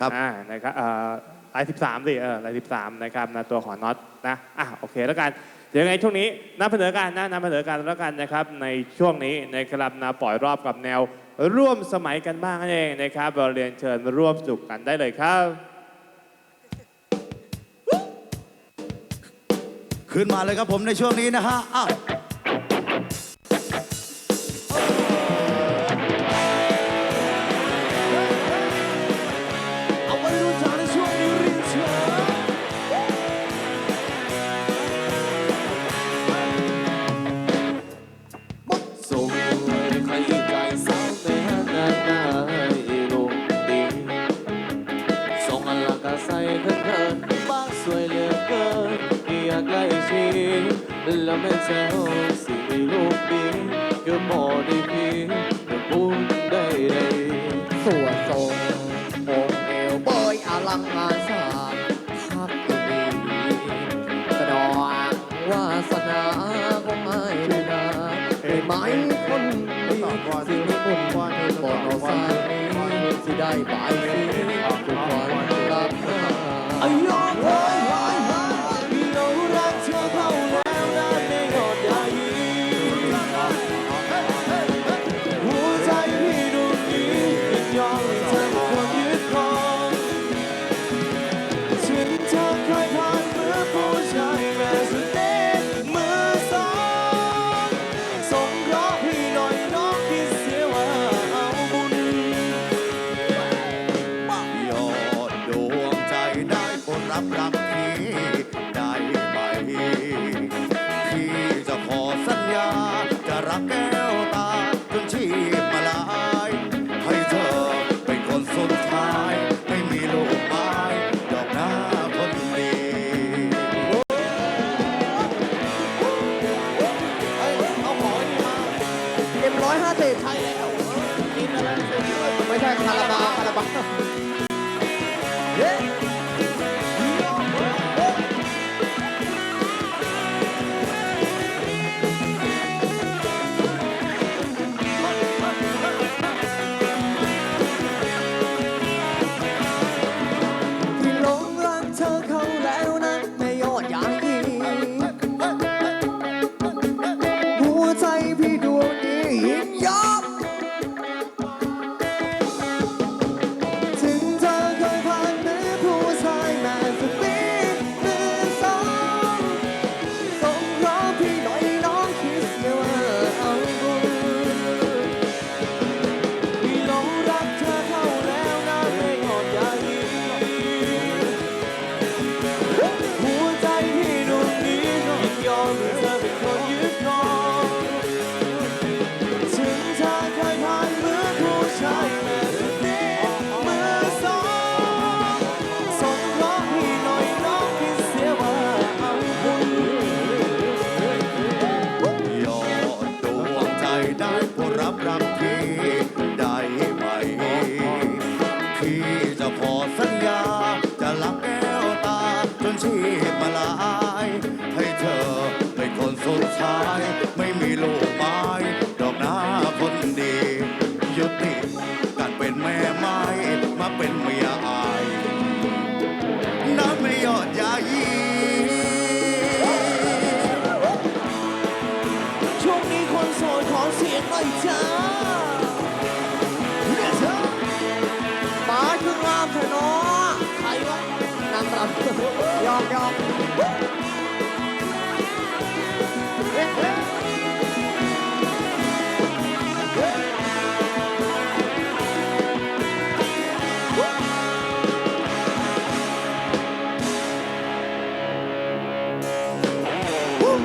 ครับอ่านะครับเอ่อลายสิบสามสิเออลายสิบสามนะครับนะตัวของน็อตนะอะโอเคแล้วกันเดี๋ยวยังไงช่วงนี้นำเสนอกันนะนำเสนอกันแล้วกันนะครับในช่วงนี้นะครับนะปล่อยรอบกับแนว ร่วมสมัยกันบ้างนั่นเองนะครับเราเรียนเชิญร่วมสนุกกันได้เลยครับขึ้นมาเลยครับผมในช่วงนี้นะฮะอ้าว แล้วแม่เจ้าสิลูกดีก็พอได้พียงแต่บุญได้ได้สวดทรงองค์เอวเบยอลังงานสร้างพักดีสนองวาสนาของไม่ได้นาได้ไหมคนดีสิริบุญวันบนเอาสายนี้สิได้บายสี รับรักพี่ได้ไหมพี่จะขอสัญญา จะรักแก้วตาจนชีพมาลาย ให้เธอเป็นคนสุดท้าย ไม่มีลูกไม้ดอกหน้าคนดีเอ็มร้อยห้าสิบใช่แล้วกินอะไรเสร็จด้วไม่ใช่คาราบาวคาราบาวที่ ได้โปรดรับรักพี่ได้ไหม พี่จะขอสัญญา จะรักแก้วตา จนชีพมาลาย ให้เธอเป็นคนสุดท้าย ไม่มีลูกไม้ดอกหน้าคนดียุติ ป๋า